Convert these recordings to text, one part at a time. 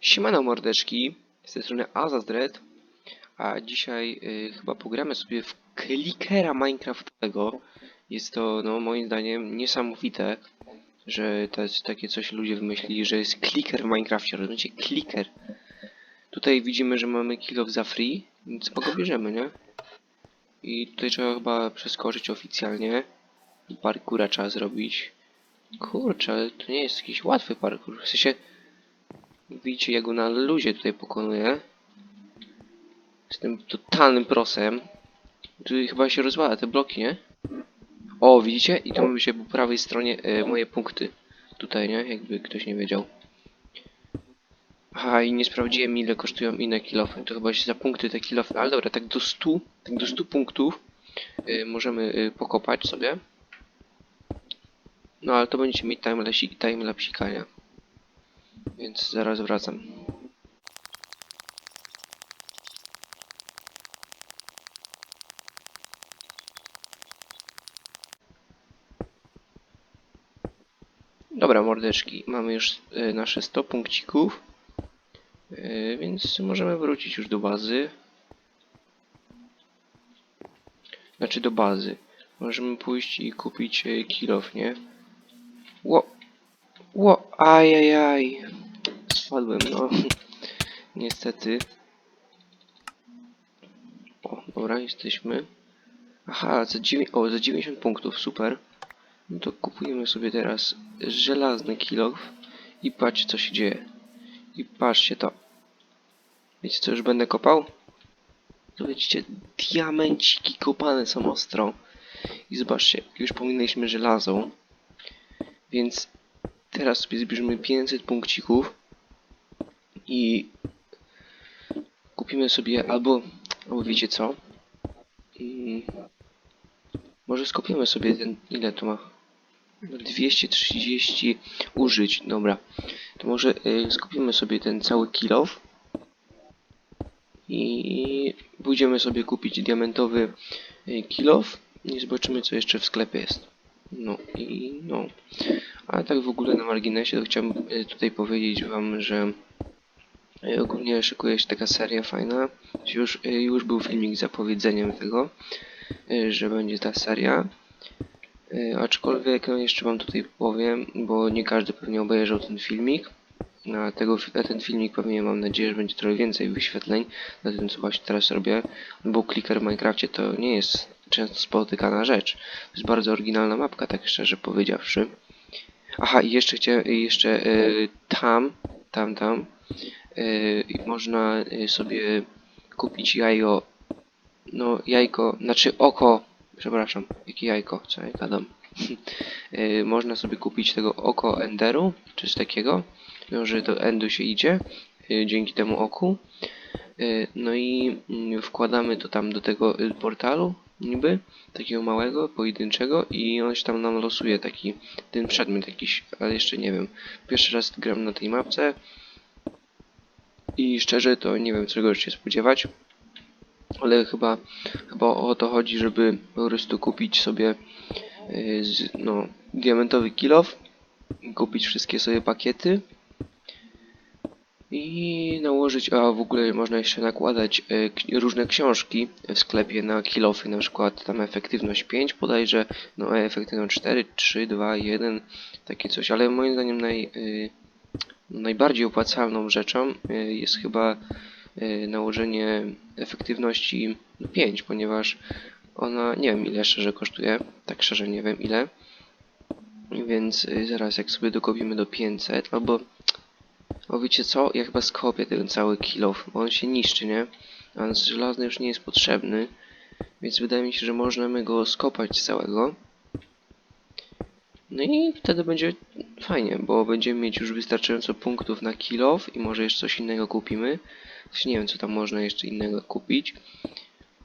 Siemano mordeczki, z tej strony Azazdred, a dzisiaj y, chyba pogramy sobie w klikera Minecraftowego. Jest to, no moim zdaniem, niesamowite, że jest takie coś ludzie wymyślili, że jest kliker w Minecrafcie, rozumiecie? Kliker. Tutaj widzimy, że mamy kill off za free, więc go bierzemy, nie? I tutaj trzeba chyba przeskoczyć oficjalnie. Parkura trzeba zrobić. Kurczę, ale to nie jest jakiś łatwy parkour, w sensie... Widzicie, jak go na luzie tutaj pokonuję. Jestem totalnym prosem. Tu chyba się rozwala te bloki, nie? O, widzicie? I tu mamy się po prawej stronie e, moje punkty. Tutaj, nie? Jakby ktoś nie wiedział. Aha, i nie sprawdziłem ile kosztują inne kilofy. To chyba się za punkty te kilofy. Ale dobra, tak do 100, tak do 100 punktów e, możemy e, pokopać sobie. No ale to będziecie mieć timelapsi- timelapsikania. Więc zaraz wracam. Dobra, mordeczki, mamy już e, nasze 100 punkcików, e, więc możemy wrócić już do bazy. Znaczy do bazy. Możemy pójść i kupić e, kilof, nie? Ło, ło, ajajaj. Spadłem, no. Niestety. O, dobra, jesteśmy. Aha, za, o, za 90 punktów, super. No to kupujemy sobie teraz żelazny kilof i patrzcie co się dzieje. I patrzcie to. Wiecie co już będę kopał? To widzicie, diamenciki kopane są ostro. I zobaczcie, już pominęliśmy żelazo. Więc teraz sobie zbierzemy 500 punkcików i kupimy sobie albo, albo wiecie co? Może skopiemy sobie ten, ile to ma? 230 użyć, dobra. To może y, skupimy sobie ten cały kilof i pójdziemy sobie kupić diamentowy y, kilof i zobaczymy co jeszcze w sklepie jest. No i no. A tak w ogóle na marginesie to chciałem y, tutaj powiedzieć wam, że y, ogólnie szykuje się taka seria fajna. Już, y, już był filmik z zapowiedzeniem tego, y, że będzie ta seria. Aczkolwiek no jeszcze wam tutaj powiem, bo nie każdy pewnie obejrzał ten filmik. Na, tego, na ten filmik pewnie mam nadzieję, że będzie trochę więcej wyświetleń na tym co właśnie teraz robię, bo clicker w Minecrafcie to nie jest często spotykana rzecz. To jest bardzo oryginalna mapka, tak szczerze powiedziawszy. Aha, i jeszcze chciałem, i jeszcze tam, tam, tam i można y, sobie kupić jajo, no jajko, znaczy oko, przepraszam, jakie jajko, co ja gadam. Y, można sobie kupić tego oko Enderu, coś takiego, no, że do Endu się idzie y, dzięki temu oku. Y, No i mm, wkładamy to tam do tego y, portalu, niby, takiego małego, pojedynczego i on się tam nam losuje taki, ten przedmiot jakiś, ale jeszcze nie wiem. Pierwszy raz gram na tej mapce i szczerze to nie wiem czego się spodziewać, ale chyba, chyba o to chodzi, żeby po prostu kupić sobie y, z, no, diamentowy kilof, kupić wszystkie sobie pakiety. I nałożyć, a w ogóle można jeszcze nakładać k- różne książki w sklepie na kilofy, na przykład tam efektywność 5 bodajże, no efektywność 4, 3, 2, 1, takie coś, ale moim zdaniem naj, y, najbardziej opłacalną rzeczą y, jest chyba y, nałożenie efektywności 5, ponieważ ona, nie wiem ile szczerze kosztuje, tak szczerze nie wiem ile, więc y, zaraz jak sobie dokopimy do 500, albo o wiecie co? Ja chyba skopię ten cały kilof, bo on się niszczy, nie? A żelazny już nie jest potrzebny. Więc wydaje mi się, że możemy go skopać całego. No i wtedy będzie fajnie, bo będziemy mieć już wystarczająco punktów na kilof i może jeszcze coś innego kupimy. Nie wiem, co tam można jeszcze innego kupić.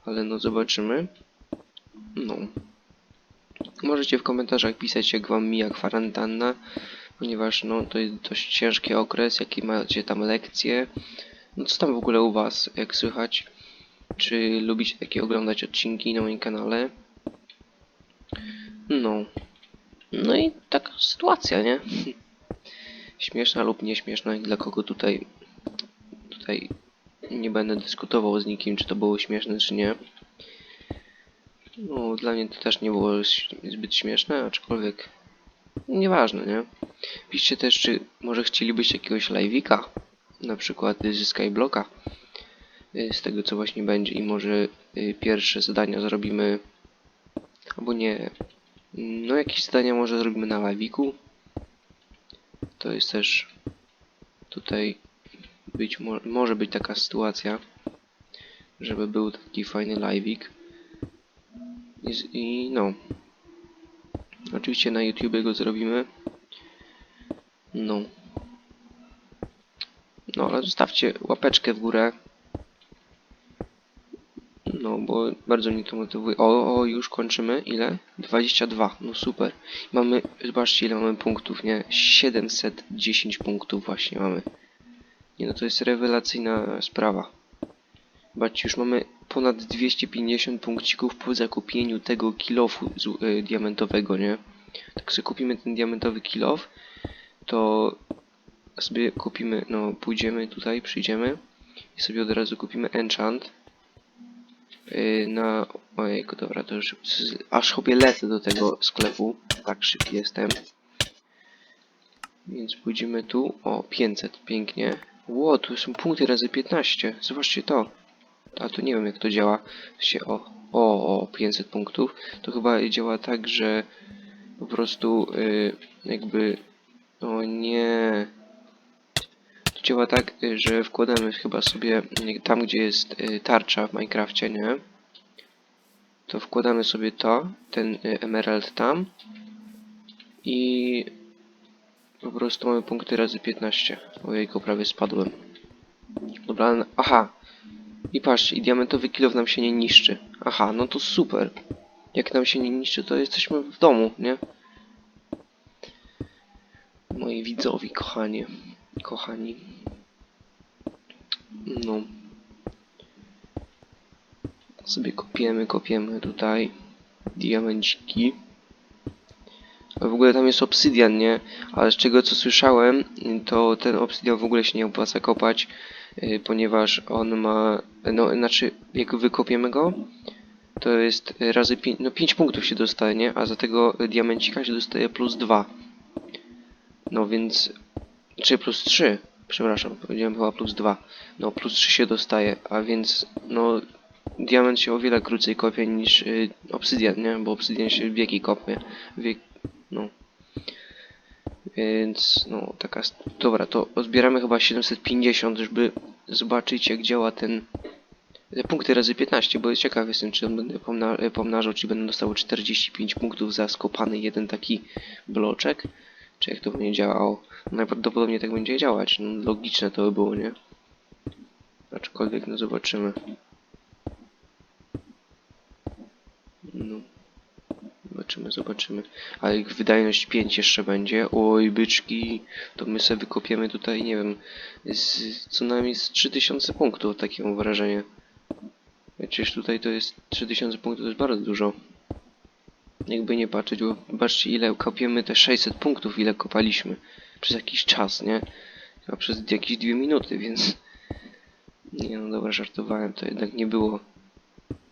Ale no zobaczymy. No. Możecie w komentarzach pisać, jak wam mija kwarantanna ponieważ no, to jest dość ciężki okres, jakie macie tam lekcje. No co tam w ogóle u Was, jak słychać? Czy lubicie takie oglądać odcinki na moim kanale? No. No i taka sytuacja, nie? Śmieszna lub nieśmieszna i dla kogo tutaj tutaj nie będę dyskutował z nikim, czy to było śmieszne, czy nie. No, dla mnie to też nie było zbyt śmieszne, aczkolwiek nieważne, nie? Piszcie też, czy może chcielibyście jakiegoś live'ika, na przykład ze Skyblocka, y, z tego co właśnie będzie i może y, pierwsze zadania zrobimy, albo nie, no jakieś zadania może zrobimy na live'iku. To jest też tutaj być mo może być taka sytuacja, żeby był taki fajny live'ik. I, I no. Oczywiście na YouTube go zrobimy. No. No, ale zostawcie łapeczkę w górę. Bo bardzo mnie to motywuje. O, o, już kończymy. Ile? 22. No super. Mamy, zobaczcie ile mamy punktów, nie? 710 punktów właśnie mamy. Nie no, to jest rewelacyjna sprawa. Zobaczcie, już mamy ponad 250 punkcików po zakupieniu tego kilofu y, diamentowego, nie? Tak sobie kupimy ten diamentowy kilof, to sobie kupimy, no pójdziemy tutaj, przyjdziemy i sobie od razu kupimy enchant na, ojejku, dobra, to już aż chobie lecę do tego sklepu, tak szybki jestem. Więc pójdziemy tu, o 500, pięknie. Ło, tu są punkty razy 15, zobaczcie to. A to nie wiem jak to działa. Się, o, o, o, 500 punktów. To chyba działa tak, że po prostu y, jakby o nie działa tak, y, że wkładamy chyba sobie y, tam gdzie jest y, tarcza w Minecrafcie, nie? To wkładamy sobie to, ten emerald tam i po prostu mamy punkty razy 15. Ojejku, prawie spadłem. Dobra, aha. I patrzcie, i diamentowy kilow nam się nie niszczy. Aha, no to super. Jak nam się nie niszczy, to jesteśmy w domu, nie? Moi widzowie, kochanie. Kochani. No. Sobie kopiemy, kopiemy tutaj. Diamenciki. A w ogóle tam jest obsydian, nie? Ale z czego co słyszałem, to ten obsydian w ogóle się nie opłaca kopać, y, ponieważ on ma, no znaczy jak wykopiemy go, to jest razy 5, no 5 punktów się dostaje, nie? A za tego diamencika się dostaje plus 2. No więc, czy plus 3, przepraszam, powiedziałem chyba plus 2. No plus 3 się dostaje, a więc, no diament się o wiele krócej kopie niż y, obsydian, nie? Bo obsydian się wieki kopie. Wiek, no. Więc, no, taka... Dobra, to zbieramy chyba 750, żeby zobaczyć jak działa ten... te Punkty razy 15, bo ciekaw jestem, czy on będę pomna pomnażał, czy będę dostał 45 punktów za skopany jeden taki bloczek, czy jak to będzie działało. Najprawdopodobniej tak będzie działać, no, logiczne to by było, nie? Aczkolwiek, no zobaczymy. No. Zobaczymy, zobaczymy. Ale ich wydajność 5 jeszcze będzie. Oj, byczki. To my sobie wykopiemy tutaj, nie wiem, z, co najmniej z 3000 punktów, takie mam wrażenie. Przecież tutaj to jest 3000 punktów, to jest bardzo dużo. Jakby nie patrzeć, bo patrzcie ile kopiemy te 600 punktów, ile kopaliśmy. Przez jakiś czas, nie? Chyba przez jakieś dwie minuty, więc... Nie no dobra, żartowałem, to jednak nie było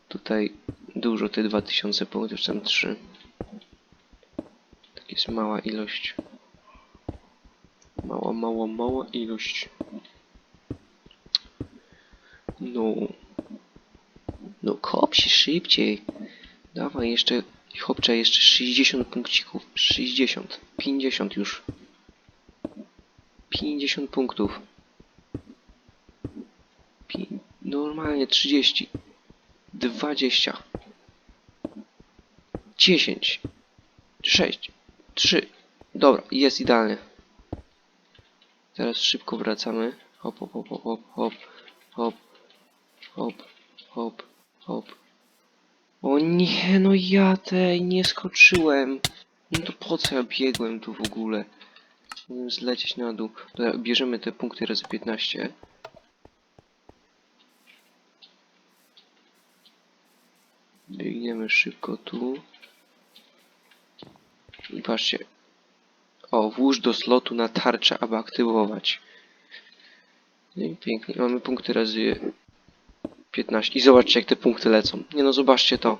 tutaj dużo, te 2000 punktów, tam 3. Tak jest mała ilość. Mała, mała, mała ilość. No. No kop się szybciej. Dawaj jeszcze, chłopcze, jeszcze 60 punkcików. 60. 50 już. 50 punktów. Pi normalnie 30. 20. 10. 6. 3. Dobra, jest idealnie. Teraz szybko wracamy. Hop, hop, hop, hop, hop, hop, hop, hop, hop. O nie, no ja tej nie skoczyłem. No to po co ja biegłem tu w ogóle? Miałem zlecieć na dół. Dobra, bierzemy te punkty razy 15. Biegniemy szybko tu. I patrzcie. O, włóż do slotu na tarczę, aby aktywować. No i pięknie, mamy punkty razy 15. I zobaczcie jak te punkty lecą. Nie no, zobaczcie to.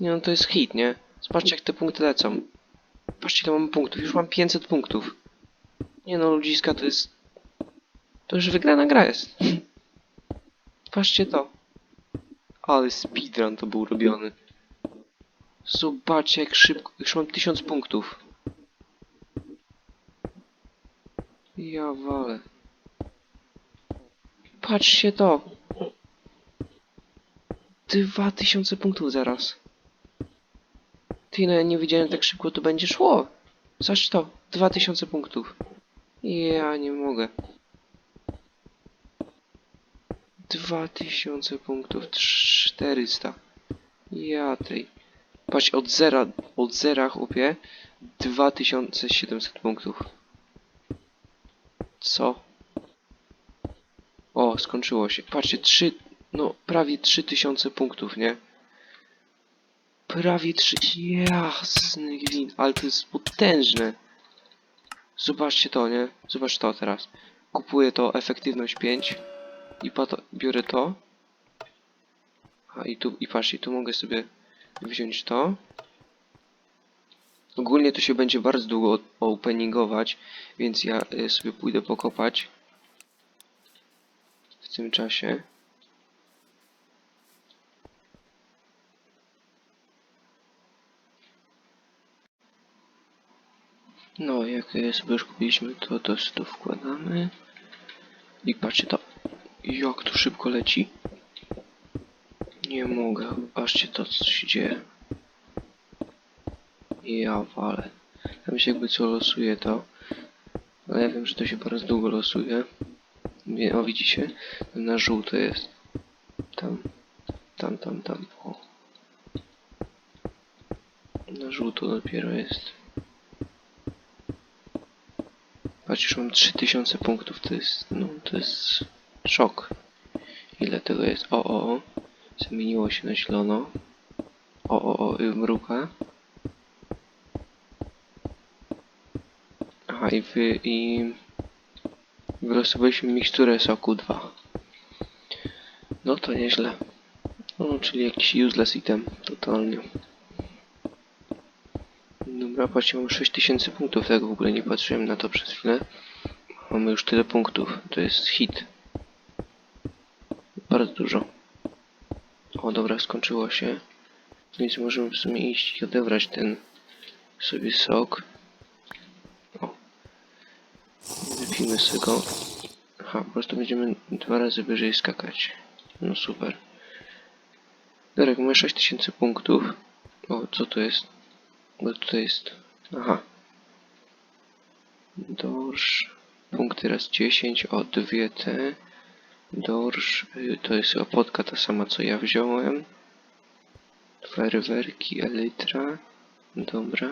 Nie no, to jest hit, nie? Zobaczcie jak te punkty lecą. Patrzcie ile mam punktów, już mam 500 punktów. Nie no, ludziska, to jest... To już wygrana gra jest. Patrzcie to. Ale speedrun to był robiony. Zobaczcie jak szybko, już mam 1000 punktów. Ja walę. Patrzcie to. 2000 punktów zaraz. Ty, no ja nie wiedziałem tak szybko to będzie szło. Zobacz to, 2000 punktów. Ja nie mogę. 2000 punktów, 400. Ja tej. Patrz, od zera, od zera chłopie, 2700 punktów. Co? O, skończyło się. Patrzcie, 3, no prawie 3000 punktów, nie? Prawie 3, jasny gwint, ale to jest potężne. Zobaczcie to, nie? Zobacz to teraz. Kupuję to, efektywność 5 i biorę to. A i tu, i patrzcie, tu mogę sobie wziąć to. Ogólnie to się będzie bardzo długo openingować, więc ja y, sobie pójdę pokopać w tym czasie. No, jak sobie już kupiliśmy, to to to wkładamy. I patrzcie to, jak to szybko leci. Nie mogę, patrzcie to, co się dzieje. Ja wale. Tam się jakby co losuje to. Ale ja wiem, że to się bardzo długo losuje. O, widzicie? Na żółto jest. Tam. Tam, tam, tam. O. Na żółto dopiero jest. Już mam 3000 punktów. To jest, no, to jest szok. Ile tego jest? O, o, o. Zmieniło się na zielono. O, o, o, mruga. Aha, i wy, i... Wylosowaliśmy miksturę soku 2. No to nieźle. No, czyli jakiś useless item, totalnie. Patrzcie, mam 6000 punktów, tak w ogóle nie patrzyłem na to przez chwilę. Mamy już tyle punktów, to jest hit. Bardzo dużo. O, dobra, skończyło się. Więc możemy w sumie iść i odebrać ten sobie sok. O. Wypijmy sobie go. Aha, po prostu będziemy dwa razy wyżej skakać. No super. Darek, mamy 6000 punktów. O, co to jest? Bo tutaj jest... Aha. Dorsz. Punkty raz 10, o dwie te. Dorsz, y, to jest opodka ta sama co ja wziąłem. Fajerwerki, elytra. Dobra.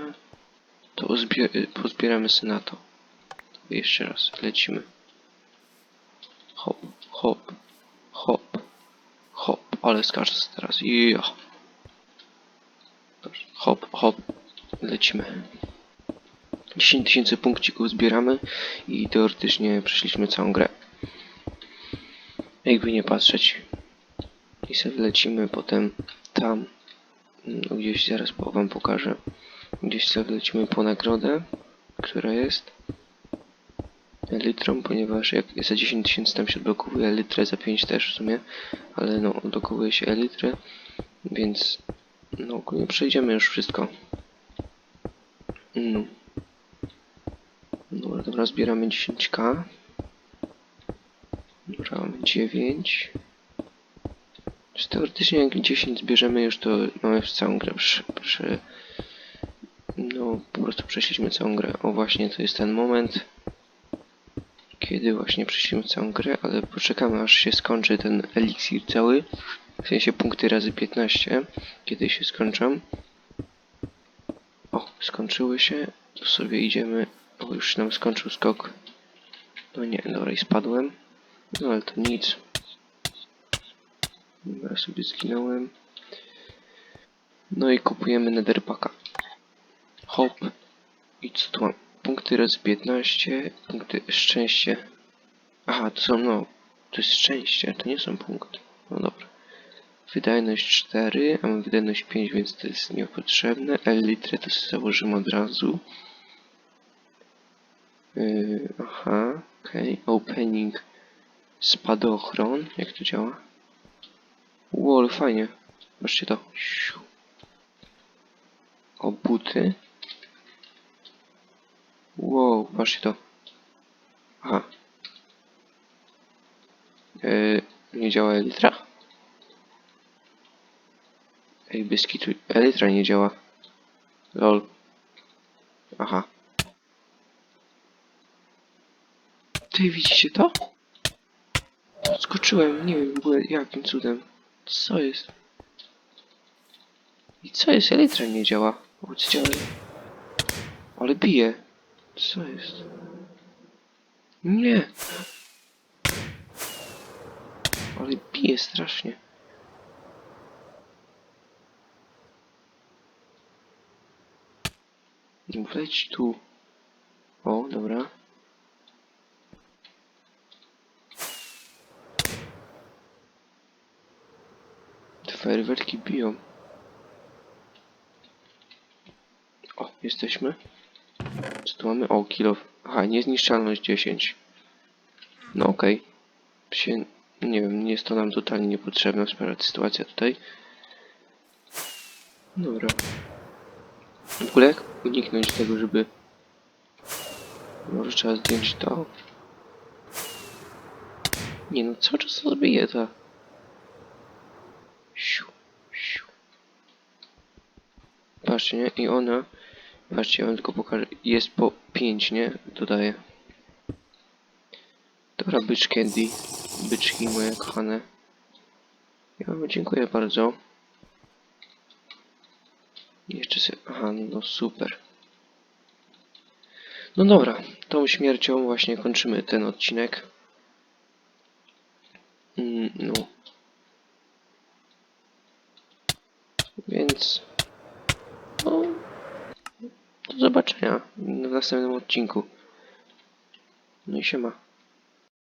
To y, pozbieramy sobie na to. Jeszcze raz, lecimy. Hop, hop, hop, hop. Ale skaczę teraz. Ja. Hop, hop. Lecimy. 10 tysięcy punkcików zbieramy i teoretycznie przeszliśmy całą grę. Jakby nie patrzeć. I sobie lecimy potem tam. No, gdzieś zaraz wam pokażę. Gdzieś sobie lecimy po nagrodę, która jest litrą, ponieważ jak za 10 tysięcy tam się odblokowuje litrę, za 5 też w sumie, ale no odblokowuje się elitrę, więc no ogólnie przejdziemy już wszystko. No. Dobra, dobra, zbieramy 10k. Dobra, mamy 9. Czy teoretycznie jak 10 zbierzemy już, to mamy już całą grę przy, przy... No, po prostu przeszliśmy całą grę. O, właśnie to jest ten moment, kiedy właśnie przeszliśmy całą grę, ale poczekamy aż się skończy ten eliksir cały. W sensie punkty razy 15, kiedy się skończą. Skończyły się. To sobie idziemy. O, już nam skończył skok. No nie, dobra, i spadłem. No ale to nic. Dobra, sobie zginąłem. No i kupujemy netherpacka. Hop. I co tu mam? Punkty razy 15, punkty szczęście. Aha, to są, no, to jest szczęście, to nie są punkty. No dobra. Wydajność 4, a mam wydajność 5, więc to jest niepotrzebne. Elytrę to sobie założymy od razu. Yy, aha, okej. Opening spadochron. Jak to działa? Ale fajnie. Patrzcie to. O, buty. Wow, patrzcie to. Aha. Yy, nie działa Elytra? Ej, Beskitu, Elytra nie działa. Lol. Aha. Ty widzicie to? Skoczyłem, nie wiem w ogóle jakim cudem. Co jest? I co jest? Elytra nie działa. O, co działa? Ale bije. Co jest? Nie. Ale bije strasznie. Wleć tu. O, dobra. Te fajerwerki biją. O, jesteśmy. Co tu mamy? O, kilo. Aha, niezniszczalność 10. No okej. Się, nie wiem, nie jest to nam totalnie niepotrzebna sytuacja tutaj. Dobra. W ogóle jak uniknąć tego, żeby... Może trzeba zdjąć to? Nie no, cały czas to zbije ta. Siu, siu. Patrzcie, nie? I ona... Patrzcie, ja wam tylko pokażę. Jest po 5, nie? Dodaję. Dobra, bycz candy. Byczki moje kochane. Ja wam dziękuję bardzo. Jeszcze sobie... Aha, no super. No dobra, tą śmiercią właśnie kończymy ten odcinek. Mm, no. Więc... No... Do zobaczenia w następnym odcinku. No i siema.